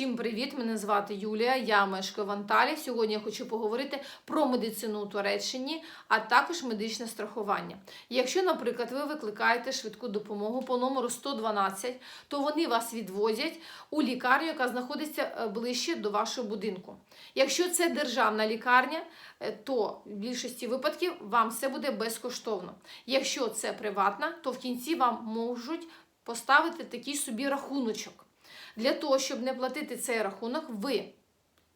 Всім привіт! Мене звати Юлія. Я мешкаю в Анталії. Сьогодні я хочу поговорити про медицину у Туреччині, а також медичне страхування. Якщо, наприклад, ви викликаєте швидку допомогу по номеру 112, то вони вас відвозять у лікарню, яка знаходиться е, ближче до вашого будинку. Якщо це державна лікарня, е, то в більшості випадків вам все буде безкоштовно. Якщо це приватна, то в кінці вам можуть поставити такий собі рахуночок. Для того, щоб не платити цей рахунок, ви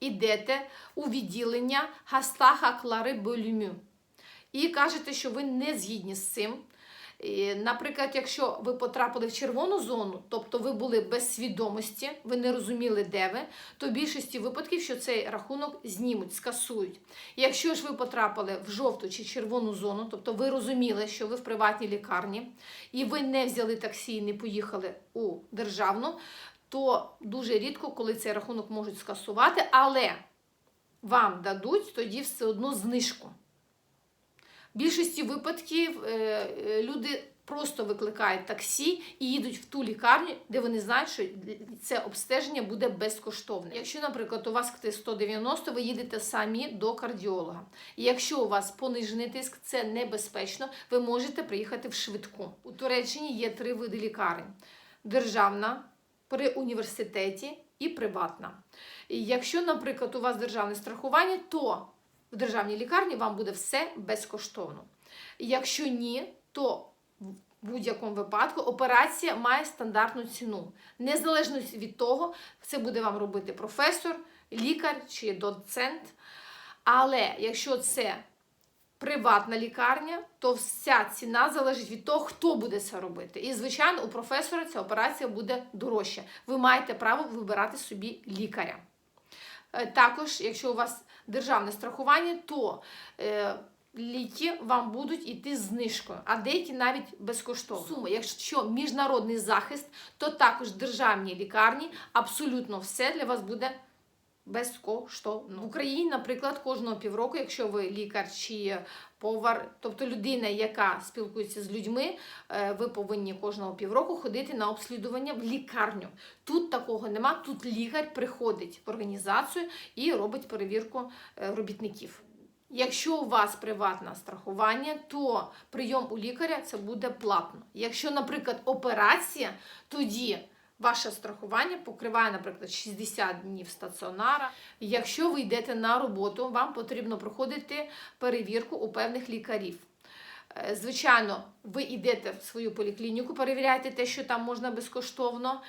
йдете у відділення Гастаха Клари Болюмю і кажете, що ви не згідні з цим. Наприклад, якщо ви потрапили в червону зону, тобто ви були без свідомості, ви не розуміли, де ви, то в більшості випадків, що цей рахунок знімуть, скасують. Якщо ж ви потрапили в жовту чи червону зону, тобто ви розуміли, що ви в приватній лікарні, і ви не взяли таксі і не поїхали у державну, то дуже рідко, коли цей рахунок можуть скасувати, але вам дадуть тоді все одно знижку. В більшості випадків е, е, люди просто викликають таксі і їдуть в ту лікарню, де вони знають, що це обстеження буде безкоштовне. Якщо, наприклад, у вас КТ 190, ви їдете самі до кардіолога. І якщо у вас понижений тиск, це небезпечно, ви можете приїхати в швидку. У Туреччині є три види лікарень: державна, при університеті і приватна. І якщо, наприклад, у вас державне страхування, то в державній лікарні вам буде все безкоштовно. Якщо ні, то в будь-якому випадку операція має стандартну ціну. Незалежно від того, це буде вам робити професор, лікар чи доцент. Але якщо це приватна лікарня, то вся ціна залежить від того, хто буде це робити. І, звичайно, у професора ця операція буде дорожча. Ви маєте право вибирати собі лікаря. Е, Також, якщо у вас державне страхування, то е, ліки вам будуть йти знижкою, а деякі навіть безкоштовно. Сума, якщо міжнародний захист, то також державні лікарні абсолютно все для вас буде безкоштовно. В Україні, наприклад, кожного півроку, якщо ви лікар чи повар, тобто людина, яка спілкується з людьми, е, ви повинні кожного півроку ходити на обслідування в лікарню. Тут такого нема. Тут лікар приходить в організацію і робить перевірку е, робітників. Якщо у вас приватне страхування, то прийом у лікаря це буде платно. Якщо, наприклад, операція, тоді ваше страхування покриває, наприклад, 60 днів стаціонара. Якщо ви йдете на роботу, вам потрібно проходити перевірку у певних лікарів. Е, Звичайно, ви йдете в свою поліклініку, перевіряєте те, що там можна безкоштовно.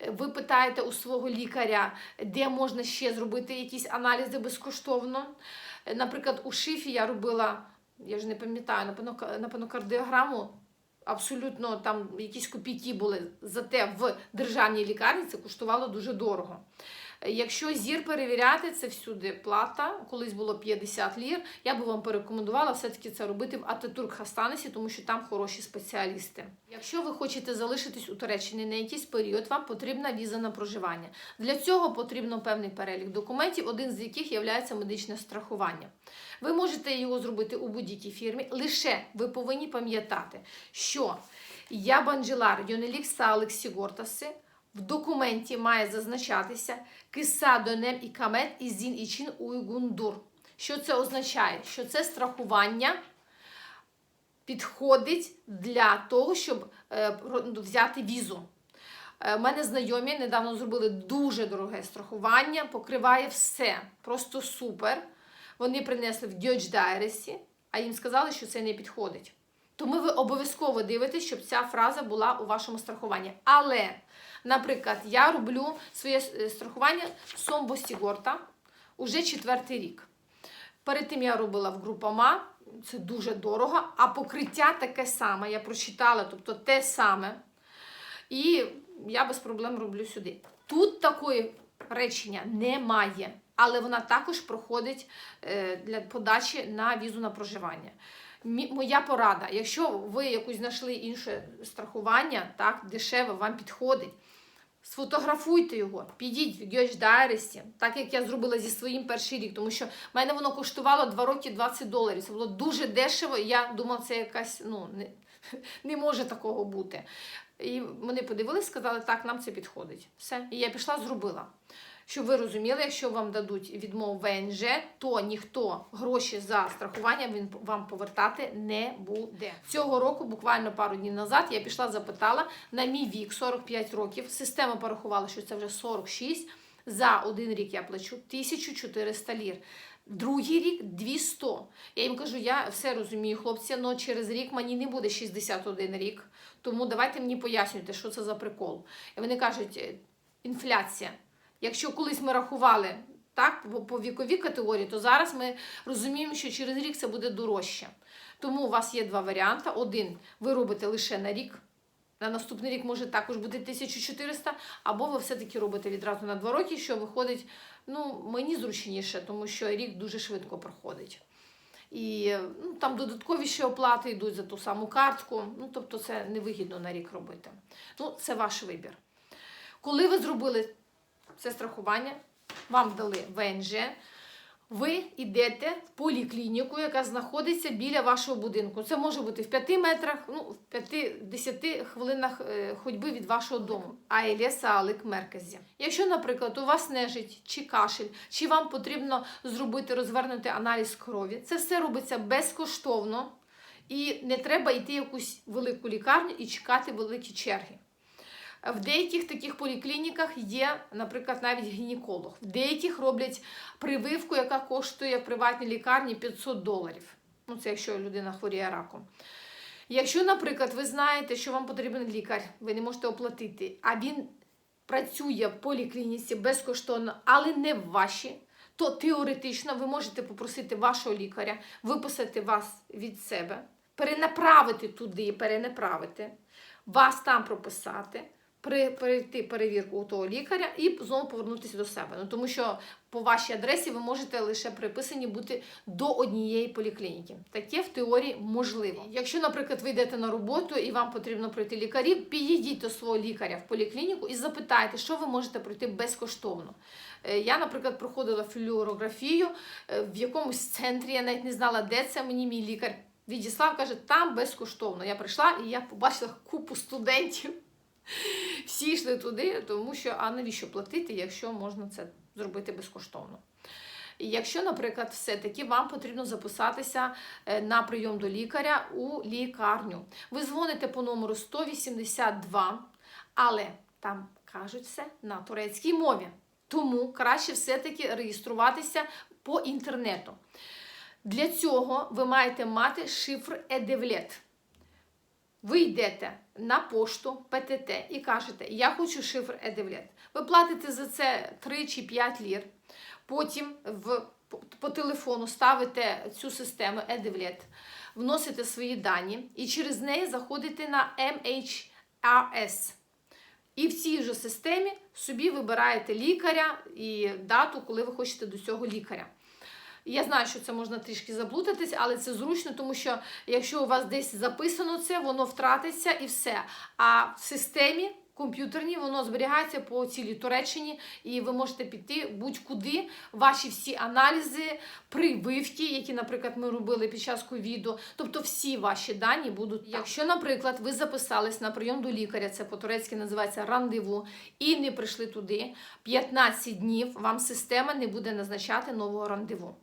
Е, Ви питаєте у свого лікаря, де можна ще зробити якісь аналізи безкоштовно. Е, Наприклад, у шифі я робила, я ж не пам'ятаю, напевно, кардіограму. Абсолютно там якісь копійки були. Зате в державній лікарні це коштувало дуже дорого. Якщо зір перевіряти, це всюди плата. Колись було 50 лір. Я би вам порекомендувала все-таки це робити в Ататурк Хастанесі, тому що там хороші спеціалісти. Якщо ви хочете залишитись у Туреччині на якийсь період, вам потрібна віза на проживання. Для цього потрібно певний перелік документів, один з яких є медичне страхування. Ви можете його зробити у будь-якій фірмі, лише ви повинні пам'ятати, що я Банджелар Йонелік Салик Сігортаси в документі має зазначатися киса донем і камет і зін ічин уйгундур. Що це означає? Що це страхування підходить для того, щоб е, взяти візу. У мене знайомі недавно зробили дуже дороге страхування, покриває все. Просто супер. Вони принесли в Дьодж Дайресі, а їм сказали, що це не підходить. Тому ви обов'язково дивитесь, щоб ця фраза була у вашому страхуванні. Але, наприклад, я роблю своє е, страхування Сомбо Сігорта уже четвертий рік. Перед тим я робила в Групама, це дуже дорого, а покриття таке саме. Я прочитала, тобто те саме. І я без проблем роблю сюди. Тут такої речення немає, але вона також проходить е, для подачі на візу на проживання. Моя порада, якщо ви якусь знайшли інше страхування, так, дешеве, вам підходить, сфотографуйте його, підіть в Гьоч Дайресі, так як я зробила зі своїм перший рік, тому що в мене воно коштувало 2 роки 20 доларів. Це було дуже дешево, і я думала, це якась, ну, не, не може такого бути. І вони подивилися, сказали, так, нам це підходить. Все. І я пішла, зробила. Щоб ви розуміли, якщо вам дадуть відмову ВНЖ, то ніхто гроші за страхування він вам повертати не буде. Цього року, буквально пару днів назад, я пішла запитала на мій вік 45 років. Система порахувала, що це вже 46. За один рік я плачу 1400 лір. Другий рік 200. Я їм кажу, я все розумію, хлопці, але через рік мені не буде 61 рік. Тому давайте мені пояснюйте, що це за прикол. І вони кажуть, «Е, інфляція. Якщо колись ми рахували так, по- віковій категорії, то зараз ми розуміємо, що через рік це буде дорожче. Тому у вас є два варіанти. Один, ви робите лише на рік. На наступний рік може також бути 1400, або ви все-таки робите відразу на два роки, що виходить, ну, мені зручніше, тому що рік дуже швидко проходить. І ну, там додаткові ще оплати йдуть за ту саму картку. Ну, тобто це невигідно на рік робити. Ну, це ваш вибір. Коли ви зробили це страхування, вам дали ВНЖ, ви йдете в поліклініку, яка знаходиться біля вашого будинку. Це може бути в 5 метрах, ну, в 5-10 хвилинах е, ходьби від вашого дому. Айлє Саалик Мерказі. Якщо, наприклад, у вас нежить чи кашель, чи вам потрібно зробити розвернути аналіз крові, це все робиться безкоштовно. І не треба йти в якусь велику лікарню і чекати великі черги. В деяких таких поліклініках є, наприклад, навіть гінеколог. В деяких роблять прививку, яка коштує в приватній лікарні 500 доларів. Ну, це якщо людина хворіє раком. Якщо, наприклад, ви знаєте, що вам потрібен лікар, ви не можете оплатити, а він працює в поліклініці безкоштовно, але не в вашій, то теоретично ви можете попросити вашого лікаря виписати вас від себе, перенаправити туди, перенаправити, вас там прописати, перейти перевірку у того лікаря і знову повернутися до себе. Ну, тому що по вашій адресі ви можете лише приписані бути до однієї поліклініки. Таке в теорії можливо. Якщо, наприклад, ви йдете на роботу і вам потрібно пройти лікарів, підійдіть до свого лікаря в поліклініку і запитайте, що ви можете пройти безкоштовно. Е, Я, наприклад, проходила флюорографію е, в якомусь центрі, я навіть не знала, де це мені мій лікар. Відіслав, каже, там безкоштовно. Я прийшла і я побачила купу студентів. Всі йшли туди, тому що а навіщо платити, якщо можна це зробити безкоштовно. Якщо, наприклад, все-таки вам потрібно записатися е, на прийом до лікаря у лікарню, ви дзвоните по номеру 182, але там кажуть все на турецькій мові. Тому краще все-таки реєструватися по інтернету. Для цього ви маєте мати шифр Едевлет. Ви йдете на пошту ПТТ і кажете, я хочу шифр Едевлет. Ви платите за це 3 чи 5 лір. Потім в, по, телефону ставите цю систему Едевлет, вносите свої дані і через неї заходите на MHRS. І в цій же системі собі вибираєте лікаря і дату, коли ви хочете до цього лікаря. Я знаю, що це можна трішки заплутатись, але це зручно, тому що якщо у вас десь записано це, воно втратиться і все. А в системі комп'ютерній воно зберігається по цілій Туреччині, і ви можете піти будь-куди. Ваші всі аналізи, прививки, які, наприклад, ми робили під час ковіду. Тобто всі ваші дані будуть. Якщо, наприклад, ви записались на прийом до лікаря, це по-турецьки називається рандеву, і не прийшли туди 15 днів, вам система не буде назначати нового рандеву.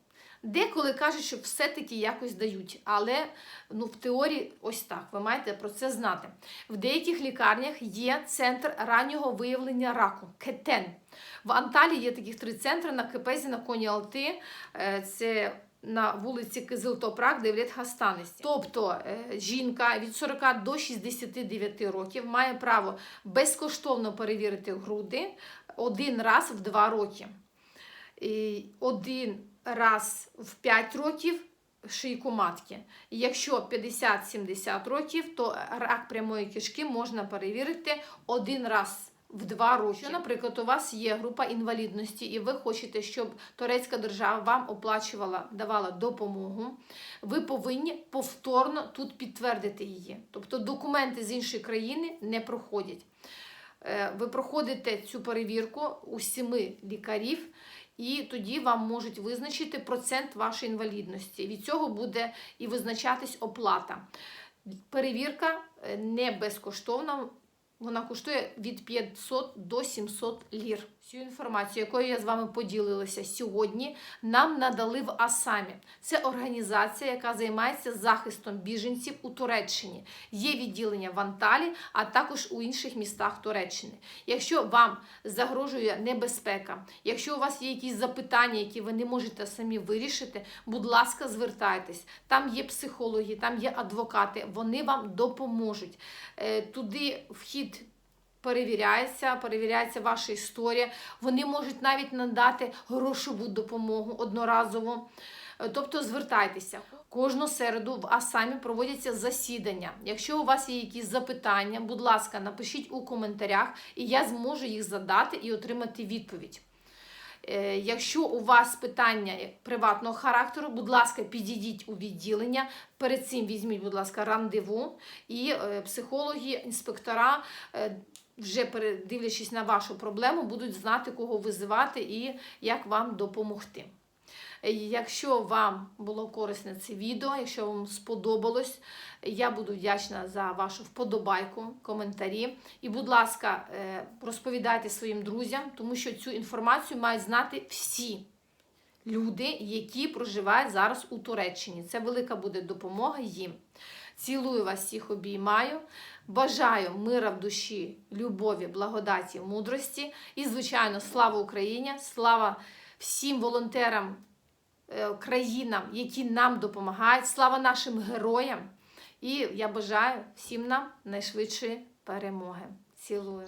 Деколи кажуть, що все-таки якось дають, але ну, в теорії ось так. Ви маєте про це знати. В деяких лікарнях є центр раннього виявлення раку кетен. В Анталії є таких три центри на Кепезі, на Коні Алти. Е, Це на вулиці Кизилтопрак, Девлет Хастанисті. Тобто е, жінка від 40 до 69 років має право безкоштовно перевірити груди один раз в два роки. І один раз в 5 років шийку матки. Якщо 50-70 років, то рак прямої кишки можна перевірити один раз. В два роки. Якщо, наприклад, у вас є група інвалідності, і ви хочете, щоб турецька держава вам оплачувала, давала допомогу, ви повинні повторно тут підтвердити її. Тобто документи з іншої країни не проходять. Е, Ви проходите цю перевірку у семи лікарів, і тоді вам можуть визначити процент вашої інвалідності. Від цього буде і визначатись оплата. Перевірка е, не безкоштовна, вона коштує від 500 до 700 лір. Всю інформацію, якою я з вами поділилася сьогодні, нам надали в Асамі. Це організація, яка займається захистом біженців у Туреччині. Є відділення в Анталі, а також у інших містах Туреччини. Якщо вам загрожує небезпека, якщо у вас є якісь запитання, які ви не можете самі вирішити, будь ласка, звертайтесь. Там є психологи, там є адвокати, вони вам допоможуть. Е, Туди вхід перевіряється, перевіряється ваша історія. Вони можуть навіть надати грошову допомогу одноразово. Е, Тобто звертайтеся. Кожну середу в Асамі проводяться засідання. Якщо у вас є якісь запитання, будь ласка, напишіть у коментарях, і я зможу їх задати і отримати відповідь. Е, Якщо у вас питання приватного характеру, будь ласка, підійдіть у відділення. Перед цим візьміть, будь ласка, рандеву, і е, психологи, інспектора, вже передивлячись на вашу проблему, будуть знати, кого визивати і як вам допомогти. Е, Якщо вам було корисне це відео, якщо вам сподобалось, я буду вдячна за вашу вподобайку, коментарі. І, будь ласка, е, розповідайте своїм друзям, тому що цю інформацію мають знати всі люди, які проживають зараз у Туреччині. Це велика буде допомога їм. Цілую вас всіх, обіймаю. Бажаю мира в душі, любові, благодаті, мудрості. І, звичайно, слава Україні! Слава всім волонтерам, е, країнам, які нам допомагають. Слава нашим героям! І я бажаю всім нам найшвидшої перемоги. Цілую.